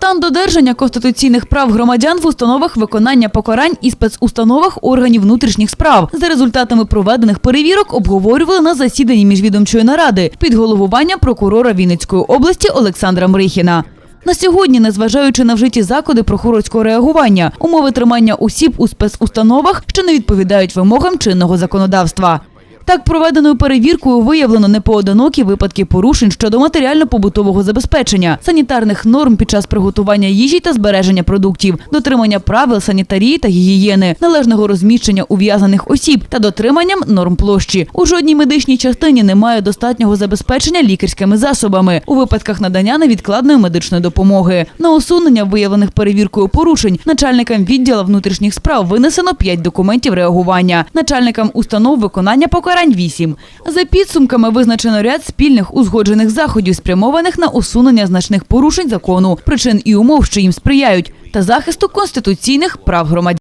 Стан додержання конституційних прав громадян в установах виконання покарань і спецустановах органів внутрішніх справ за результатами проведених перевірок обговорювали на засіданні міжвідомчої наради під головування прокурора Вінницької області Олександра Мрихіна. На сьогодні, незважаючи на вжиті заходи прокурорського реагування, умови тримання осіб у спецустановах ще не відповідають вимогам чинного законодавства. Так, проведеною перевіркою виявлено непоодинокі випадки порушень щодо матеріально-побутового забезпечення, санітарних норм під час приготування їжі та збереження продуктів, дотримання правил санітарії та гігієни, належного розміщення ув'язаних осіб та дотриманням норм площі. У жодній медичній частині немає достатнього забезпечення лікарськими засобами у випадках надання невідкладної медичної допомоги. На усунення виявлених перевіркою порушень начальникам відділу внутрішніх справ винесено 5 документів реагування, начальникам установ виконання покарань 8. За підсумками визначено ряд спільних узгоджених заходів, спрямованих на усунення значних порушень закону, причин і умов, що їм сприяють, та захисту конституційних прав громадян.